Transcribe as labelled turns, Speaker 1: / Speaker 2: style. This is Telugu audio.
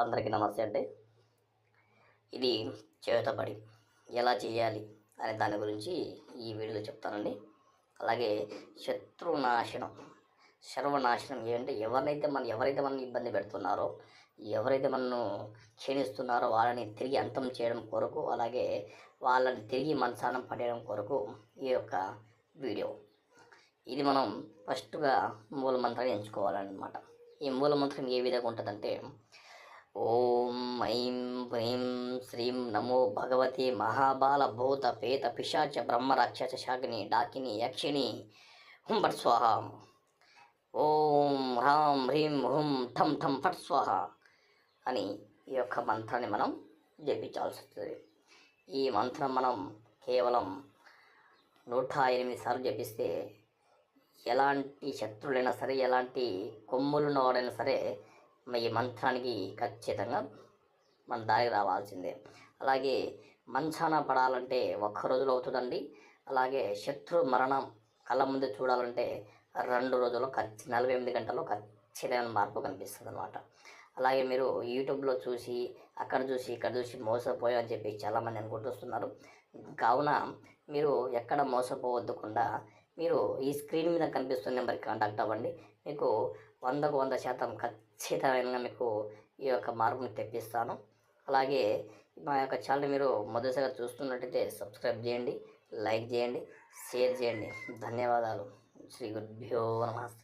Speaker 1: అందరికీ నమస్తే అండి. ఇది చేతబడి ఎలా చేయాలి అనే దాని గురించి ఈ వీడియోలో చెప్తానండి. అలాగే శత్రునాశనం సర్వనాశనం ఏంటంటే ఎవరినైతే మనం ఎవరైతే మనం ఇబ్బంది పెడుతున్నారో ఎవరైతే మనను క్షీణిస్తున్నారో వాళ్ళని తిరిగి అంతం చేయడం కొరకు అలాగే వాళ్ళని తిరిగి మనసానం పడేయడం కొరకు ఈ యొక్క వీడియో. ఇది మనం ఫస్ట్గా మూలమంత్రం ఎంచుకోవాలన్నమాట. ఈ మూలమంత్రం ఏ విధంగా ఉంటుందంటే ఓం ఐం హ్రీం శ్రీం నమో భగవతి మహాబాల భూత పేత పిశాచ బ్రహ్మ రాక్షస శాకిని డాకిని యక్షిణి. హుం ఫట్ స్వాహ. ఓం హ్రాం హ్రీం హుం ఠం ఠం ఫట్ స్వాహ అని ఈ యొక్క మంత్రాన్ని మనం జపించాల్సి వస్తుంది ఈ మంత్రం మనం కేవలం నూట ఎనిమిది సార్లు జపిస్తే ఎలాంటి శత్రువులైనా సరే ఎలాంటి కొమ్ములున్నవాడైనా సరే ఈ మంత్రానికి ఖచ్చితంగా మన దారికి రావాల్సిందే. అలాగే మంచాన పడాలంటే ఒక్క రోజులో అవుతుందండి. అలాగే శత్రు మరణం కళ్ళ ముందు చూడాలంటే రెండు రోజుల్లో ఖర్చు నలభై ఎనిమిది గంటల్లో ఖచ్చితమైన మార్పు కనిపిస్తుంది అనమాట అలాగే మీరు యూట్యూబ్లో చూసి అక్కడ చూసి ఇక్కడ చూసి మోసపోయామని చెప్పి చాలామంది అనుకుంటుస్తున్నారు కావున మీరు ఎక్కడ మోసపోవద్దకుండా మీరు ఈ స్క్రీన్ మీద కనిపిస్తున్న నెంబర్కి కాంటాక్ట్ అవ్వండి. మీకు వందకు వంద శాతం ఖచ్చితమైన మీకు ఈ యొక్క మార్పును తెప్పిస్తాను. అలాగే మా యొక్క ఛానల్ మీరు మొదటిసారిగా చూస్తున్నట్టయితే సబ్స్క్రైబ్ చేయండి లైక్ చేయండి షేర్ చేయండి. ధన్యవాదాలు. శ్రీ గురుభ్యో నమస్తే